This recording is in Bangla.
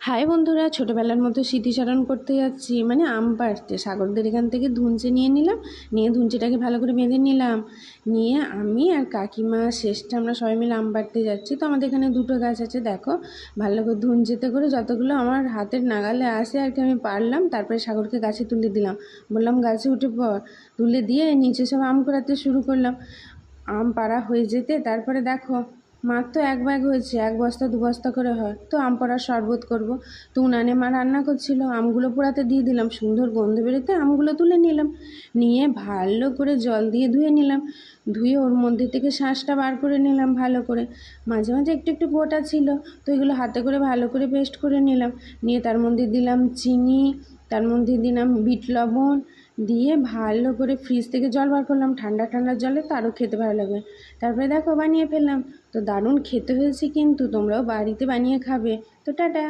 হাই বন্ধুরা, ছোটোবেলার মতো স্মৃতিচারণ করতে যাচ্ছি। মানে আম পাড়তে, সাগরদের এখান থেকে ধুঞ্চে নিয়ে নিলাম, নিয়ে ধুঞ্চেটাকে ভালো করে বেঁধে নিলাম। নিয়ে আমি আর কাকিমা শেষটা আমরা সবাই মিলে আম পাড়তে যাচ্ছি। তো আমাদের এখানে দুটো গাছ আছে, দেখো। ভালো করে ধুঞ্চেতে করে যতগুলো আমার হাতের নাগালে আসে আর কি, আমি পারলাম। তারপরে সাগরকে গাছে তুলে দিলাম। বললাম, গাছে উঠে তুলে দিয়ে নিচে সব আম করাতে শুরু করলাম। আম পাড়া হয়ে যেতে, তারপরে দেখো মাত্র এক ব্যাগ হয়েছে, এক বস্তা, দু বস্তা করে হয়। তো আম পড়ার শরবত করব। তো উনানে মা রান্না করছিল, আমগুলো পোড়াতে দিয়ে দিলাম, সুন্দর গন্ধ বেরোতে আমগুলো তুলে নিলাম। নিয়ে ভালো করে জল দিয়ে ধুয়ে নিলাম, ধুয়ে ওর মধ্যে থেকে শাঁসটা বার করে নিলাম ভালো করে। মাঝে মাঝে একটু একটু গোটা ছিল, তো এগুলো হাতে করে ভালো করে পেস্ট করে নিলাম। নিয়ে তার মধ্যে দিলাম চিনি তার মধ্যে দিলাম বিট লবণ দিয়ে ভালো করে ফ্রিজ থেকে জল বার করলাম, ঠান্ডা ঠান্ডা জলে তো আরও খেতে ভালো লাগবে। তারপরে দেখো বানিয়ে ফেললাম। তো দারুণ খেতে হয়েছে কিন্তু তোমরাও বাড়িতে বানিয়ে খাবে। তো টাটা